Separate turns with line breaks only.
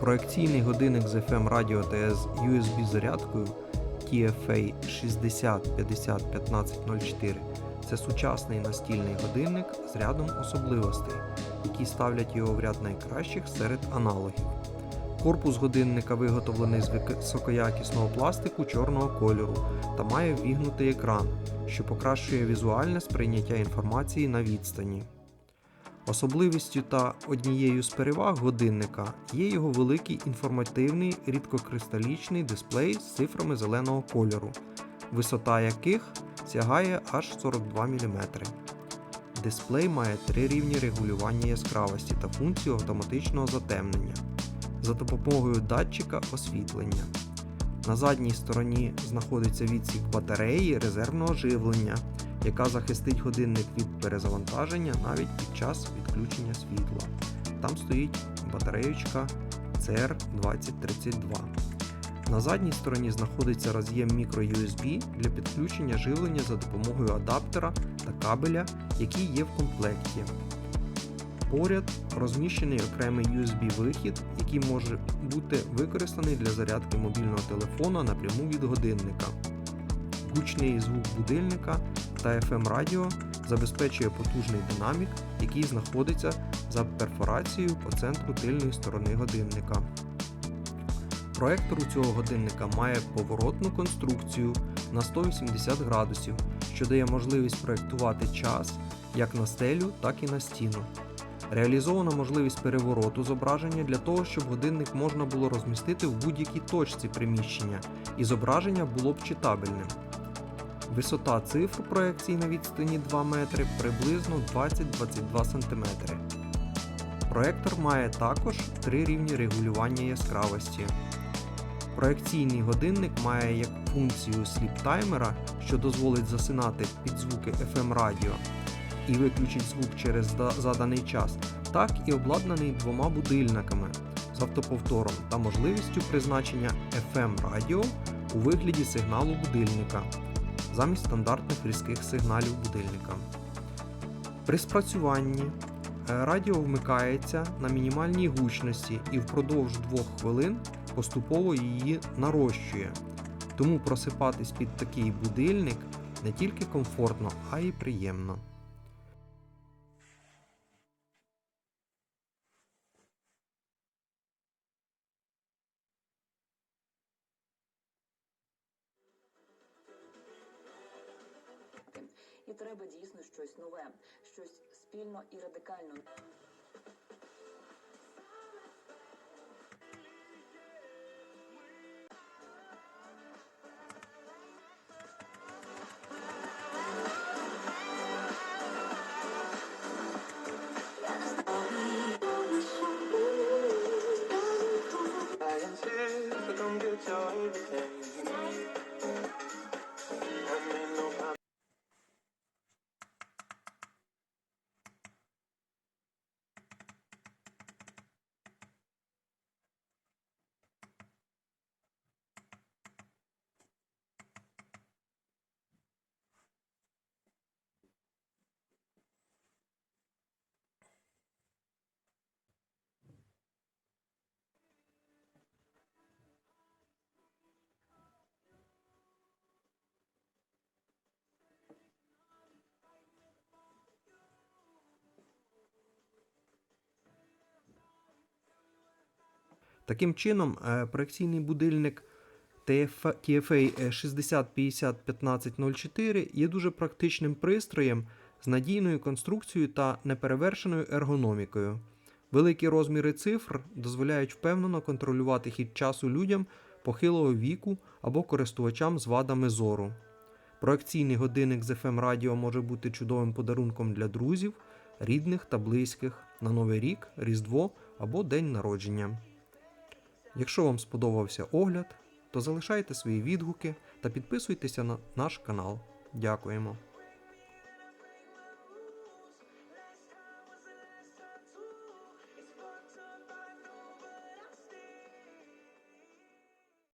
Проекційний годинник з FM радіо та з USB зарядкою TFA 60 50 1504 це сучасний настільний годинник з рядом особливостей, які ставлять його в ряд найкращих серед аналогів. Корпус годинника виготовлений з високоякісного пластику чорного кольору та має ввігнутий екран, що покращує візуальне сприйняття інформації на відстані. Особливістю та однією з переваг годинника є його великий інформативний рідкокристалічний дисплей з цифрами зеленого кольору, висота яких сягає аж 42 мм. Дисплей має три рівні регулювання яскравості та функцію автоматичного затемнення за допомогою датчика освітлення. На задній стороні знаходиться відсік батареї резервного живлення, яка захистить годинник від перезавантаження навіть під час відключення світла. Там стоїть батареючка CR2032. На задній стороні знаходиться роз'єм microUSB для підключення живлення за допомогою адаптера та кабеля, які є в комплекті. Поряд розміщений окремий USB-вихід, який може бути використаний для зарядки мобільного телефона напряму від годинника. Гучний звук будильника та FM радіо забезпечує потужний динамік, який знаходиться за перфорацією по центру тильної сторони годинника. Проектор у цього годинника має поворотну конструкцію на 180 градусів, що дає можливість проєктувати час як на стелю, так і на стіну. Реалізована можливість перевороту зображення для того, щоб годинник можна було розмістити в будь-якій точці приміщення, і зображення було б читабельним. Висота цифр проекції на відстані 2 метри приблизно 20-22 см. Проектор має також три рівні регулювання яскравості. Проекційний годинник має як функцію сліп-таймера, що дозволить засинати під звуки FM радіо і виключить звук через заданий час, так і обладнаний двома будильниками з автоповтором та можливістю призначення FM радіо у вигляді сигналу будильника замість стандартних різких сигналів будильника. При спрацюванні е, радіо вмикається на мінімальній гучності і впродовж 2 хвилин поступово її нарощує. Тому просипатись під такий будильник не тільки комфортно, а й приємно.
Треба дійсно щось нове, щось спільно і радикально.
Таким чином, е, проекційний будильник TFA 6050 1504 є дуже практичним пристроєм з надійною конструкцією та неперевершеною ергономікою. Великі розміри цифр дозволяють впевнено контролювати хід часу людям похилого віку або користувачам з вадами зору. Проекційний годинник з FM радіо може бути чудовим подарунком для друзів, рідних та близьких на Новий рік, Різдво або День народження. Якщо вам сподобався огляд, то залишайте свої відгуки та підписуйтеся на наш канал. Дякуємо!